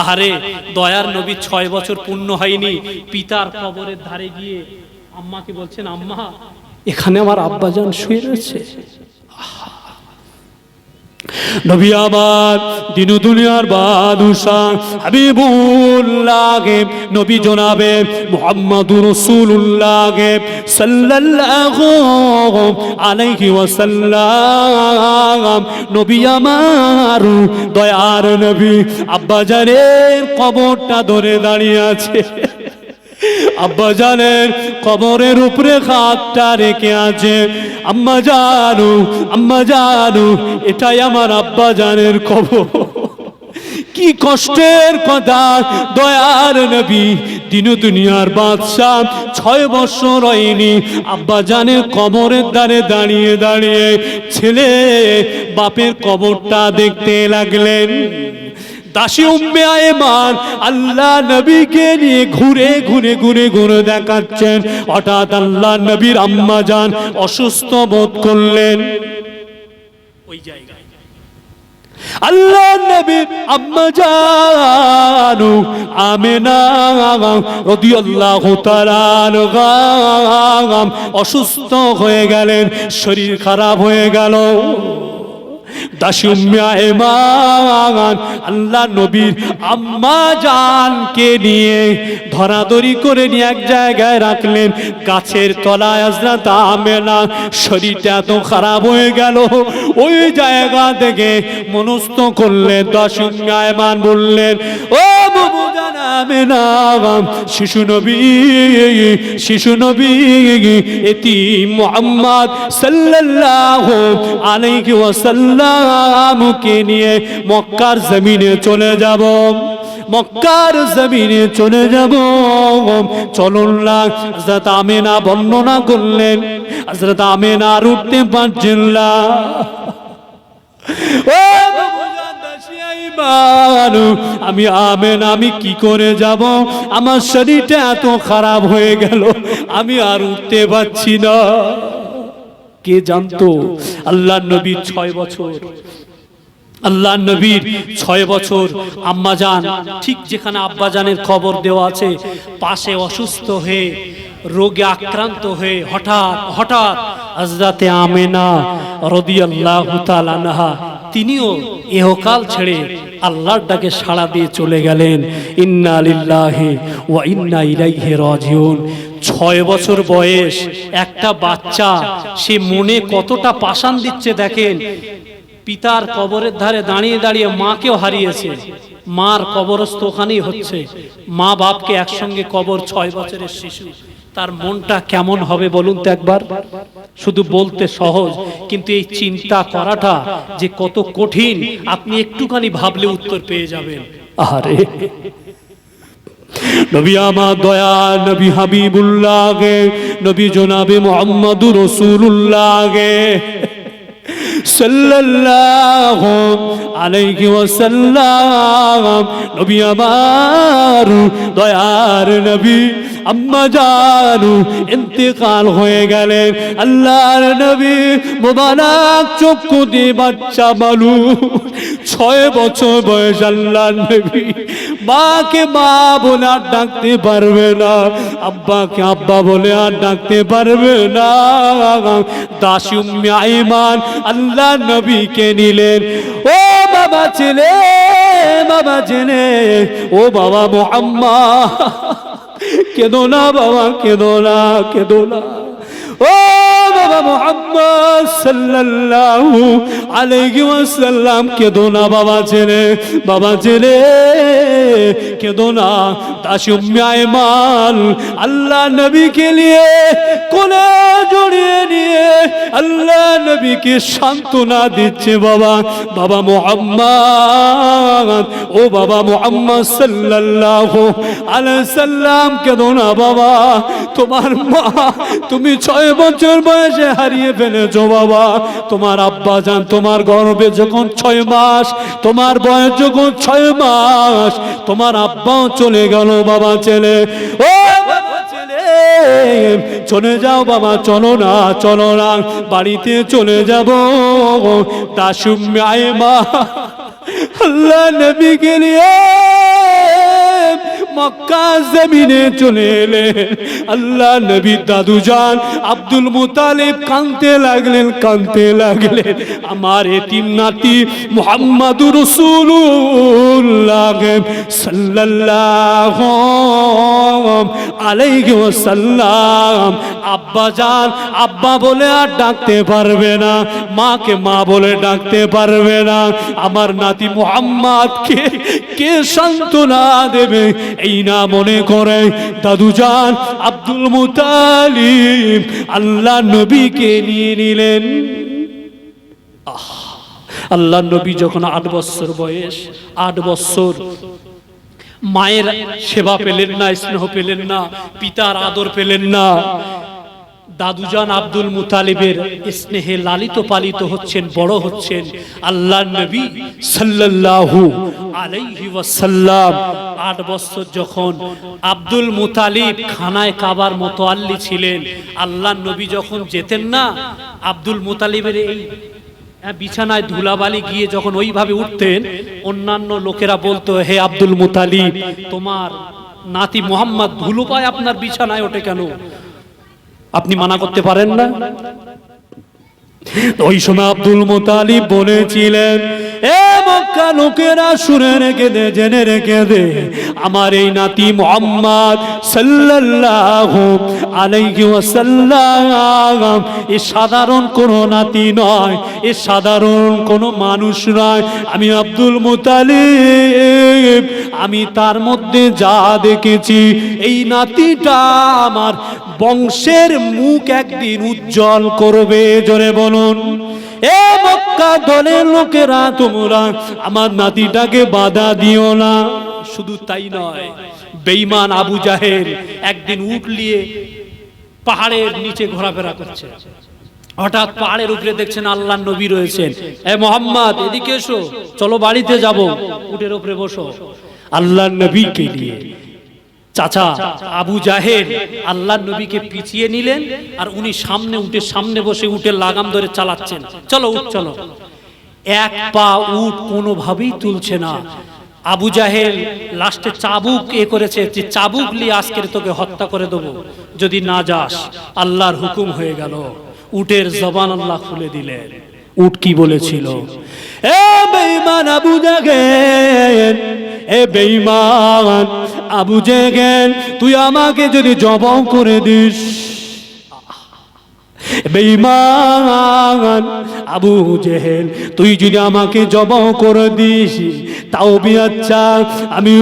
আহারে, দয়ার নবী ছয় বছর পূর্ণ হয়নি পিতার কবরের ধারে গিয়ে আম্মাকে বলছেন, আম্মা, এখানে আমার আব্বাজান শুয়ে রয়েছে। নবী আমার, দিন দুনিয়ার বাদুশাহ হাবিবুল্লাহে নবী জনাবে মুহাম্মাদুর রাসূলুল্লাহে সাল্লাল্লাহু আলাইহি ওয়াসাল্লাম। নবী আমার, দয়ার নবী আব্বা আব্বাজানের কবরটা ধরে দাঁড়িয়ে আছে। আব্বা জানের কবরের উপরে হাতটা রেখে আছে। আম্মা জানু আম্মা জানু, এটাই আমার আব্বা জানের কবর। কি কষ্টের কথা, দয়ার নবী, দিন দুনিয়ার বাদশাহ, ছয় বছর হয়নি, আব্বা জানের কবরের দ্বারে দাঁড়িয়ে দাঁড়িয়ে ছেলে বাপের কবরটা দেখতে লাগলেন। দাসী উম্মে আয়েমান আল্লাহ নবীকে নিয়ে ঘুরে ঘুরে ঘুরে ঘুরে দেখাচ্ছেন। হঠাৎ আল্লাহ নবীর আম্মা যান, অসুস্থ বোধ করলেন। ওই জায়গায়। আল্লাহ নবীর আম্মা জানু আমেনা, রাদিয়াল্লাহু অসুস্থ হয়ে গেলেন, শরীর খারাপ হয়ে গেল। দাসুম্যামান আল্লাহ নবীর আম্মা জানকে নিয়ে ধরাধরি করে নিয়ে এক জায়গায় রাখলেন। কাছের তলায় আজরা তামেলা শরীরটা এত খারাপ হয়ে গেল। ওই জায়গা থেকে মনস্থ করলেন দাসুম্যামান বললেন, ও বাবু জানাবে না শিশু নবী শিশু নবী এটি মোহাম্মদ সাল্লাল্লাহু আলাইহি ওয়াসাল্লামকে নিয়ে মক্কার জমিনে চলে যাব। মক্কার জমিনে চলে যাব। চলুন না, হযরত আমেনা বর্ণনা করলেন। হযরত আমেনা আর উঠতে পারছেন না। ও আমি আমেন, আমি কি করে যাব? আমার শরীরটা এত খারাপ হয়ে গেল, আমি আর উঠতে পারছি না। কে জানতো? আল্লাহ নবী ছয় বছর। আল্লাহ নবীর ছয় বছর। আম্মাজান ঠিক যেখানে আব্বাজানের খবর দেওয়া আছে, পাশে অসুস্থ হয়ে, রোগে আক্রান্ত হয়ে, হঠাৎ হঠাৎ হজরতে আমেনা তাআলা আনহা, তিনিও এহকাল ছেড়ে আল্লাহর ডাকে সাড়া দিয়ে চলে গেলেন। ইন্না লিল্লাহি ওয়া ইন্না ইলাইহি রাজিউন। ছয় বছর বয়স, একটা বাচ্চা, সে মনে কতটা পাষাণ দিচ্ছে দেখেন। পিতার কবরের ধারে দাঁড়িয়ে দাঁড়িয়ে মাকেও হারিয়েছে। মার কবরস্থ ওখানেই হচ্ছে। মা বাপকে একসঙ্গে কবর ছয় বছরের শিশু। তার মনটা কেমন হবে বলুন তো একবার? শুধু বলতে সহজ, কিন্তু এই চিন্তা করাটা যে কত কঠিন, আপনি একটুখানি ভাবলে উত্তর পেয়ে যাবেন। আরে নবী আমার দয়া, নবী হাবিবুল্লাহকে, নবী জনাবে মোহাম্মদুর রসুল্লাহকে সাল্লাল্লাহু আলাইহি ওয়াসাল্লাম, নবী আমার দয়ার নবী আম্মা জানু ইন্তেকাল হয়ে গেলেন আল্লাহর নবী মোবারক চক্ষু দিয়ে বাচ্চা বালু। ছয় বছর বয়স আল্লাহর নবী। মাকে মা বলে আর ডাকতে পারবে না। আব্বাকে আব্বা বলে আর ডাকতে পারবে না। দাসুম্মে আইমান আল্লাহ নবীকে নিলেন। ও বাবা ছেলে বাবা ছেলে, ও বাবা মোহাম্মদ। কেদো না বাবা কেদো না কেদো না। ও বাবা মোহাম্মদ! সাল্লাল্লাহু আলাইহি ওয়াসাল্লাম, কেদো না বাবা ছেলে বাবা ছেলে কেদো না। দাসুম্মে আইমান আল্লাহ নবীকে নিয়ে কোলে জড়িয়ে নিয়ে আল্লাহ নবীকে সান্ত্বনা দিচ্ছে বাবা বাবা মোহাম্মদ, ও বাবা মোহাম্মদ সাল্লাল্লাহু আলাইহি সাল্লাম কেদো না বাবা। তোমার মা, তুমি ছয় বছর বয়সে হারিয়ে ফেলেছো বাবা। তোমার আব্বা যান তোমার গর্বে যখন ছয় মাস, তোমার বয়স যখন ছয় মাস, তোমার আব্বাও চলে গেল বাবা ছেলে। ও চলে যাও বাবা, চলো না চলো না, বাড়িতে চলে যাব। দাসুম আয় মা আল্লাহ নবীকে নিয়ে মক্কা জমিনে চলে এলেন আল্লাহ নবী দাদু যান আব্দুল মুতালিব কানতে লাগলেন কানতে লাগলেন। আমার এতিম নাতি মুহাম্মাদুর রাসূলুল্লাহ সাল্লাল্লাহু আলাইহি ওয়াসাল্লাম। আব্বা যান, আব্বা বলে আর ডাকতে পারবে না, মাকে মা বলে ডাকতে পারবে না। আমার নাতি মুহাম্মদ কে কে সান্ত্বনা দেবে? এই না মনে করে দাদুজান আব্দুল মুতালিম আল্লাহ নবীকে নিয়ে নিলেন। আল্লাহ নবী যখন আট বছর বয়স, আট বছর, মায়ের সেবা পেলেন না, স্নেহ পেলেন না, পিতার আদর পেলেন না দাদুজান আব্দুল মুতালিবের স্নেহে লালিত পালিত হচ্ছেন বড় হচ্ছেন আল্লাহ নবী সাল্লাল্লাহু আলাইহি ওয়াসাল্লাম। আট বছর যখন আব্দুল মুতালিব খানায় কাবার মোতোয়াল্লি ছিলেন আল্লাহ নবী যখন যেতেন না আব্দুল মুতালিবের এই হ্যাঁ, বিছানায় ধুলাবালি গিয়ে যখন ওইভাবে উঠতেন অন্যান্য লোকেরা বলতো হে আব্দুল মুতালিব তোমার নাতি মোহাম্মদ ধুলো পায় আপনার বিছানায় ওঠে কেন? আপনি মানা করতে পারেন না? ওই সময় আব্দুল মোতালিব বলেছিলেন এ মক্কা লোকেরা শুনে রেখে দে, জেনে রেখে দে। আমার এই নাতি মোহাম্মদ সাল্লাল্লাহু আলাইহি ওয়াসাল্লাম এ সাধারণ কোনো নাতি নয়, এ সাধারণ কোনো মানুষ নয়। আমি আব্দুল মুতালিব, আমি তার মধ্যে যা দেখেছি, এই নাতিটা আমার বংশের মুখ একদিন উজ্জ্বল করবে, জোরে বলুন। এ মক্কা দলের লোকেরা, তোমরা আমার নাতিটাকে বাধা দিও না। শুধু তাই নয়, বেঈমান আবু জাহেল একদিন উঠলিয়ে পাহাড়ের নিচে ঘোরাফেরা করছে। হঠাৎ পাহাড়ের উপরে দেখছেন আল্লাহ নবী রয়েছেন। এ মোহাম্মদ, এদিকে এসো, চলো বাড়িতে যাব। উটের উপরে বসো। আল্লাহ নবীকে নিয়ে চাচা আবু জাহেদ আল্লাহ নবীকে পিছিয়ে নিলেন আর উনি সামনে উঠে সামনে বসে উঠে লাগাম ধরে চালাচ্ছেন। চলো উঠ, চলো। এক পা উট কোনোভাবেই তুলছে না। আবু জাহেল লাস্টে চাবুক এ করেছে যে, চাবুক নিয়ে আজকের তোকে হত্যা করে দেবো। যদি না যাস, আল্লাহর হুকুম হয়ে গেল। উটের জবান আল্লাহ খুলে দিলেন। উট কি বলেছিল? এ আবু এ বেঈমান, আবু জেগেন তুই আমাকে যদি জবাও করে দিস। বেঈমান, আবু জেহেল, তুই যদি আমাকে জবাও করে দিস, তাও বি আচ্ছা আমি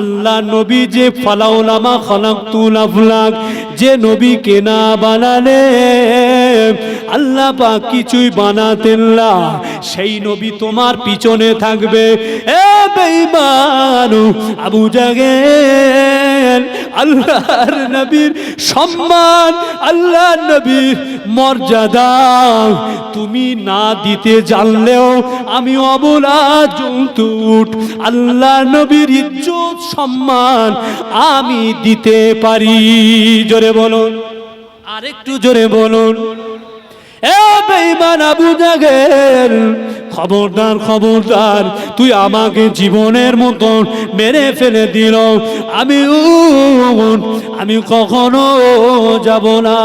আল্লাহ নবী যে ফালাউলামা খলাকুল আফলাক, যে নবী কেনা বানালে আল্লাহ পাক কিছুই বানাতেন না। সেই নবী তোমার পিছনে থাকবে। এ বেঈমানু আবু জাগেল আল্লাহর নবীর সম্মান, আল্লাহর নবীর মর্যাদা। তুমি না দিতে জানলেও আমি অবলা জন্তুট। আল্লাহ নবীর ইজ্জত, সম্মান আমি দিতে পারি। জোরে বলুন। আরেকটু জোরে বলুন। খবরদার খবরদার, তুই আমাকে জীবনের মতন মেরে ফেলে দিল। আমি আমি কখনো যাব না।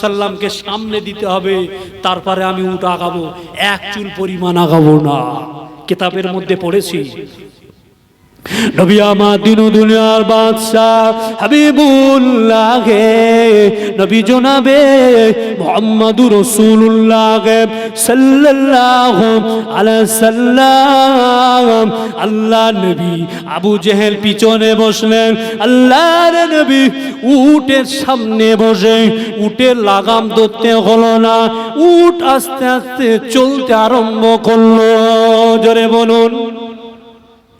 সাল্লামকে সামনে দিতে হবে, তারপরে আমি উঠ আগাবো। এক চুল পরিমাণ আগাবো না। কিতাবের মধ্যে পড়েছি নবী নবী জনাবে আল্লাহ নবী আবু জেহেল পিছনে বসলেন আল্লাহ আল্লাহর নবী উটের সামনে বসে, উটের লাগাম ধরতে হলো না, উট আস্তে আস্তে চলতে আরম্ভ করল। জোরে বলুন।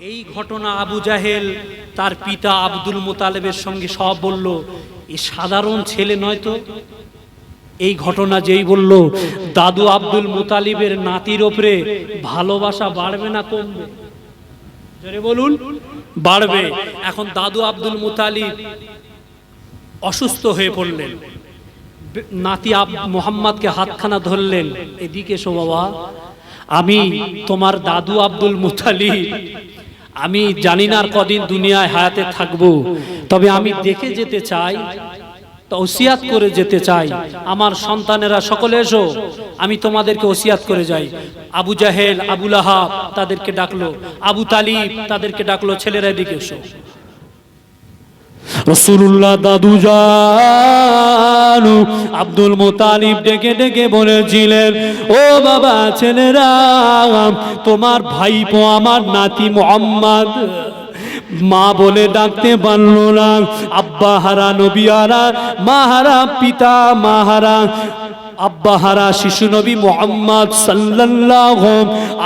এই ঘটনা আবু জাহেল তার পিতা আব্দুল মোতালেবের সঙ্গে সব বলল, এ সাধারণ ছেলে নয় তো? এই ঘটনা যেই বলল, দাদু আব্দুল মুতালিবের নাতির ওপরে ভালোবাসা বাড়বে না কমবে? বলুন, বাড়বে। এখন দাদু আব্দুল মুতালিব অসুস্থ হয়ে পড়লেন। নাতি আব, মোহাম্মদকে হাতখানা ধরলেন। এদিকে এসো বাবা, আমি তোমার দাদু আব্দুল মুতালি আমি জানি না আর কদিন দুনিয়ায় হায়াতে থাকব। তবে আমি দেখে যেতে চাই, ওসিয়াত করে যেতে চাই। আমার সন্তানেরা, সকলে এসো, আমি তোমাদেরকে ওসিয়াত করে যাই। আবু জাহেল আবুল আহাব তাদেরকে ডাকলো, আবু তালিব তাদেরকে ডাকলো, ছেলেরা এদিকে এসো। রসুল্লাহ দাদু জানু আব্দুল মোতালিব ডেকে ডেকে বলেছিলেন, ও বাবা ছেলেরা, তোমার ভাইপো আমার নাতি মোহাম্মদ। মা বলে, ডাকতে পারল না। আব্বা হারা, নবী হারা, মা হারা, পিতা মা হারা আব্বা হারা শিশু নবী মোহাম্মদ সাল্লাল্লাহু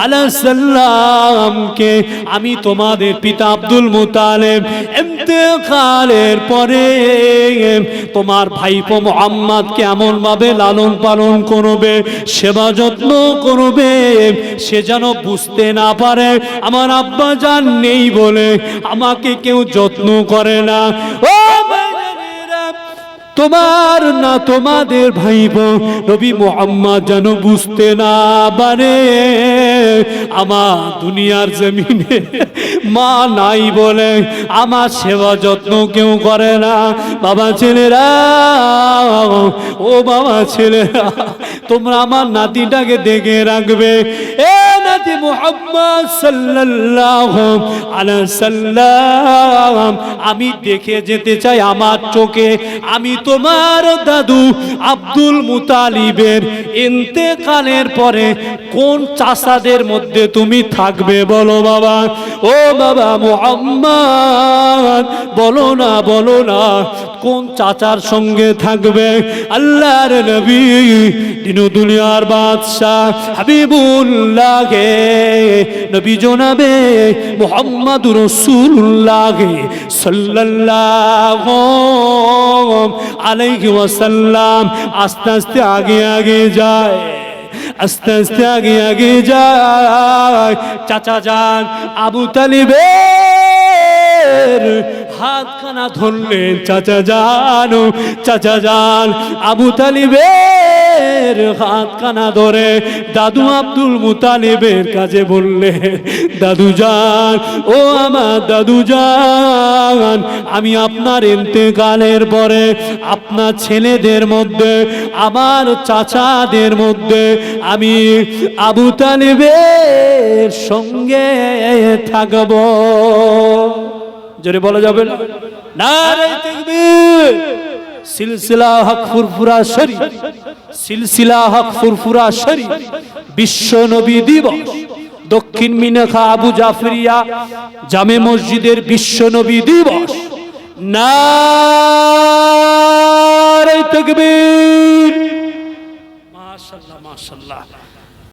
আলাইহি সাল্লামকে আমি তোমাদের পিতা আব্দুল মুতালেব ইন্তেকালের পরে তোমার ভাইপো মোহাম্মদ কেমন ভাবে লালন পালন করবে, সেবা যত্ন করবে, সে যেন বুঝতে না পারে, আমার আব্বা যান নেই বলে আমাকে কেউ যত্ন করে না। ও তোমার না তোমাদের ভাইব, নবী মোহাম্মদ যেন বুঝতে না পারে। আমার দুনিয়ার জমিনে মা নাই বলে, আমার সেবা যত্ন কেউ করে না। বাবা ছেলেরা, ও বাবা ছেলেরা, তোমরা আমার নাতিটাকে দেখে রাখবে। এ নাতি মোহাম্মদ সাল্লাল্লাহু আলাইহি সাল্লাম আমি দেখে যেতে চাই আমার চোখে। আমি তোমার দাদু আব্দুল মুতালিবের ইন্তেকালের পরে কোন চাষাদের মধ্যে তুমি থাকবে বলো বাবা। ও বাবা মোহাম্মদ, বলো না বলো না, কোন চাচার সঙ্গে থাকবে? আল্লাহর নবী, দিন দুনিয়ার বাদশাহ হাবিবুল্লাহে নবী জনাবে মোহাম্মদ রসুল্লাহে সাল্লাল্লাহু আলাইহি ওয়াসাল্লাম আস্তে আস্তে আগে আগে যায়, আস্তে আস্তে আগে আগে যায়। চাচা যান, আবু তালিবের হাতখানা ধরলেন, চাচা জানো চাচা যান, আবু তালিবের হাতখানা ধরে দাদু আব্দুল মুতালিবের কাছে বললে, দাদু যান, ও আমার দাদু যান, আমি আপনার ইন্তেকালের পরে আপনার ছেলেদের মধ্যে, আমার চাচাদের মধ্যে, আমি আবু তালিবের সঙ্গে থাকব। জোরে বলা যাবে না? সিলসিলা হক ফুরফুরা শরীফ, সিলসিলা হক ফুরফুরা শরীফ, বিশ্ব নবী দিবস, দক্ষিণ মিনাখা আবু জাফরিয়া জামে মসজিদের বিশ্ব নবী দিবস। না তাকবীর। মাশাআল্লাহ মাশাআল্লাহ